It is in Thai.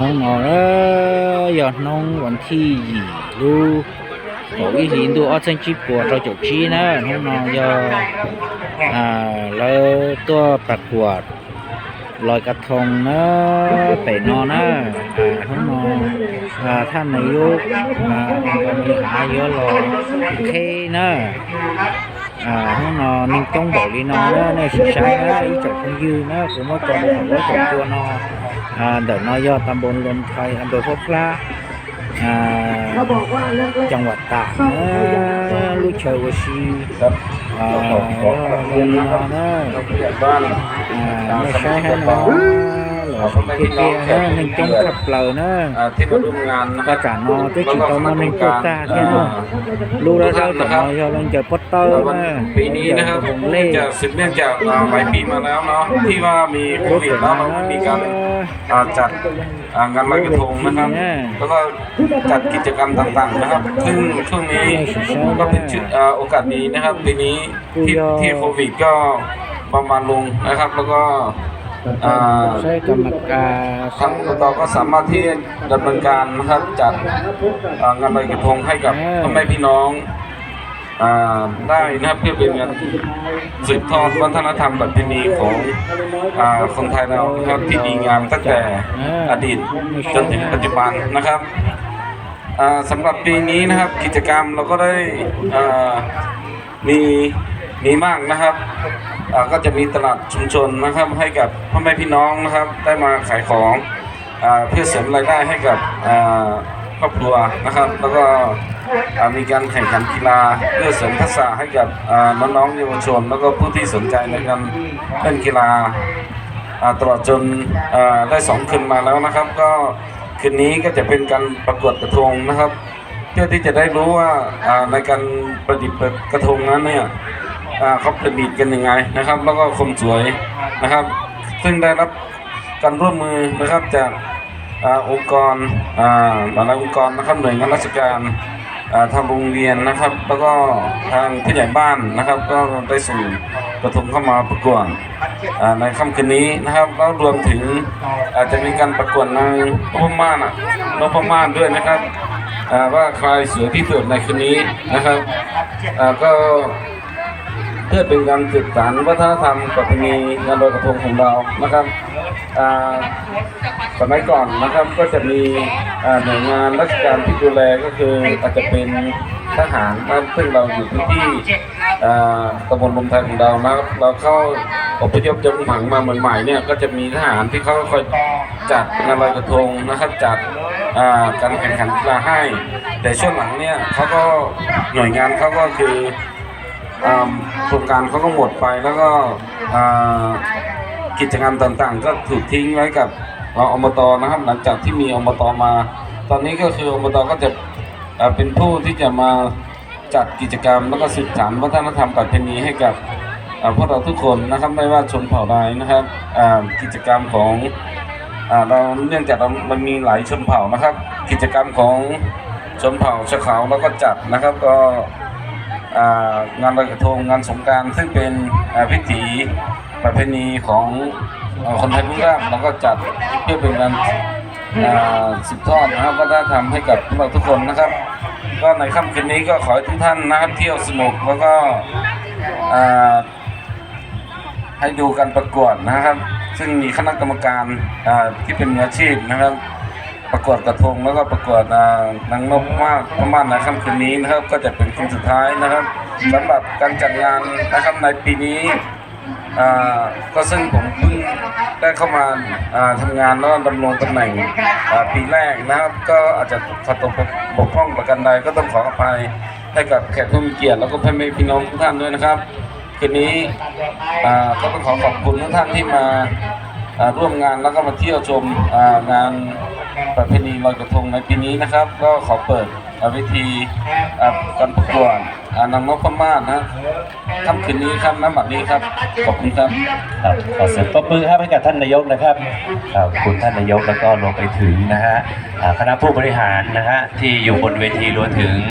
น้องนอเอ้ยอดน้องวันที่ยี่ลูบอกวิหินดูออสเซนชิปกัวเราจบชีนะน้องนอยออ่าแล้วตัวประกวดลอยกระทงนะไปนอนนะห้องนอนท่านนายกก็มีหาเยอะรอโอเคนะห้องนอนนิ่งต้องบอกลีนอนนะในสุดท้ายนะอีจบคนยืนนะผมว่าจะบอกว่าจบตัวนอน เลิกจังหวัดตากนะลูกเชยวชีครับอ่าขอขอขอเรียวชีครับนะเราผู้ใหญ่บ้านอ่าไม่ใช่ให้นะห ล่อเกี้ยๆนะ ninh tông กับเปล่านะอ่าที่มาร่วมงานนะคก็รับ cả nó tới chỉ tao nó ninh tông ta thế nó รู้แล้วเราจะมาเราลงจะปอตเตอร์วันนะปีนี้นะครับผมเล่จะสืบเนื่องจากอ่าหลายปีมาแล้วเนาะที่ว่ามีโควิดแล้วเราไม่มีการอ่าจัดอ่างานลอยกระทงนะครับ แล้วก็จัดกิจกรรมต่างๆนะครับ ซึ่งช่วงนี้ก็เป็นชุดอ่าโอกาสดีนะครับปีนี้ที่ที่โควิดก็ประมาณลงนะครับ แล้วก็อ่า ใช้กรรมการทางอบตก็สามารถที่ดำเนินการนะครับจัดเอ่องานลอยกระทงให้กับพ่อแม่พี่น้องอ่าได้นะครับเพื่อเป็นการสืบทอดวัฒนธรรมแบบเพณีของอ่าคนไทยเรานะครับที่ดีงามตั้งแต่อดีตจนถึงปัจจุบันนะครับอ่าสำหรับปีนี้นะครับกิจกรรมเราก็ได้อ่ามีมีมากนะครับอ่า ก็จะมีตลาดชุมชนนะครับให้กับพ่อแม่พี่น้องนะครับได้มาขายของอเพื่อเสริมรายได้ให้กับครอบครัวนะครับ แล้วก็มีการแข่งขันกีฬาเพื่อเสริมทักษะให้กับน้องๆเยาวชน แล้วก็ผู้ที่สนใจในการเล่นกีฬาตลอดจนได้สองคืนมาแล้วนะครับ ก็คืนนี้ก็จะเป็นการประกวดกระทงนะครับ เพื่อที่จะได้รู้ว่าในการประดิษฐ์กระทงนั้นเนี่ย เขาประดิษฐ์กันยังไงนะครับ แล้วก็คมสวยนะครับ ซึ่งได้รับการร่วมมือนะครับจากอ่าองค์กรอ่าหลายองค์กรนะครับหน่วยงานราชการอ่าทางโรงเรียนนะครับ แล้วก็ทางผู้ใหญ่บ้านนะครับ ก็ได้ส่งกระทงเข้ามาประกวดอ่าในค่ำคืนนี้นะครับแล้วรวมถึงอาจจะมีการประกวดนนพม่านอะนพม่านด้วยนะครับอ่าว่าใครสวยที่สุดในคืนนี้นะครับอ่าก็ เพื่อเป็นการสืบสานวัฒนธรรมประเพณีงานลอยกระทงของเรานะครับสมัยก่อนนะครับก็จะมีหน่วยงานราชการที่ดูแลก็คืออาจจะเป็นทหารนะซึ่งเราอยู่พื้นที่ตำบลลมไทยของเรานะครับเราเข้าอพยพจากผังมาใหม่ๆเนี่ยก็จะมีทหารที่เขาคอยจัดงานลอยกระทงนะครับจัดการแข่งขันกีฬาให้ แต่ช่วงหลังเนี่ยเขาก็หน่วยงานเขาก็คือ โครงการเขาก็หมดไปแล้วก็กิจกรรมต่างๆ ก็ถูกทิ้งไว้กับอมตนะครับ หลังจากที่มีอมตมา ตอนนี้ก็คืออมตก็จะเป็นผู้ที่จะมาจัดกิจกรรม แล้วก็สืบสานวัฒนธรรมประเพณีให้กับพวกเราทุกคนนะครับไม่ว่าชนเผ่าใดนะครับกิจกรรมของอเราเนื่องจากเรามันมีหลายชนเผ่านะครับ กิจกรรมของชนเผ่าชาวเขาแล้วก็จัดนะครับก็ งานลอยกระทงงานสงการซึ่งเป็นพิธีประเพณีของคนไทยพื้นบ้านเราก็จัดเพื่อเป็นการสืบทอดนะครับวัฒนธรรมให้กับพวกเราทุกคนนะครับ ก็ในค่ำคืนนี้ก็ขอให้ทุกท่านนะครับเที่ยวสนุกแล้วก็ให้ดูการประกวดนะครับ ซึ่งมีคณะกรรมการที่เป็นมืออาชีพนะครับ ประกวดกระทงแล้วก็ประกวดนางนกมากประมาณในค่ำคืนนี้นะครับ ก็จะเป็นคืนสุดท้ายนะครับสำหรับการจัดงานนะครับในปีนี้อ่าก็ซึ่งผมเพิ่งได้เข้ามาอ่าทำงานแล้วดำรงตำแหน่งปีแรกนะครับ ก็อาจจะขัดตกบกพร่องประกันใดก็ต้องขออภัยให้กับแขกผู้มีเกียรติแล้วก็พ่อแม่พี่น้องทุกท่านด้วยนะครับคืนนี้อ่าก็ต้องขอขอบคุณทุกท่านที่มา ร่วมงานแล้วก็มาเที่ยวชมงานประเพณีลอยกระทงในปีนี้นะครับ ก็ขอเปิดอ่าเวทีการประกวดอ่านางนพมานะค่ำคืนนี้ครับน้ำหมักนี้ครับขอบคุณครับครับขอเสียงปรบมือครับให้กับท่านนายกนะครับขอบคุณท่านนายกแล้วก็รวมไปถึงนะฮะคณะผู้บริหารนะฮะที่อยู่บนเวทีรวมถึง